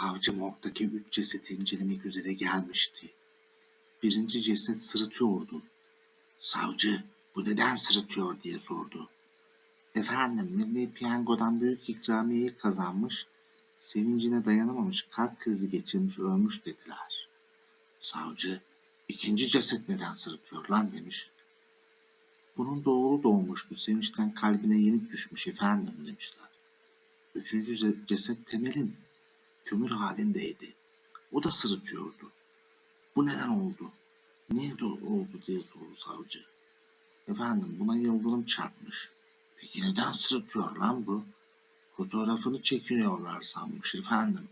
mezarlıktaki üç cesedi incelemek üzere gelmişti. Birinci ceset sırıtıyordu. Savcı bu neden sırıtıyor diye sordu. Efendim Milli Piyango'dan büyük ikramiyeyi kazanmış, sevincine dayanamamış kalp krizi geçirmiş ölmüş dediler. Savcı ikinci ceset neden sırıtıyor lan demiş. Bunun da oğlu doğmuştu. Sevinçten kalbine yenik düşmüş efendim demişler. Üçüncü ce- ceset Temel'in kömür halindeydi. O da sırıtıyordu. Bu neden oldu? Niye oldu diye sordu savcı. Efendim buna yıldırım çarpmış. Peki neden sırıtıyor lan bu? Fotoğrafını çekiniyorlar sanmış efendim.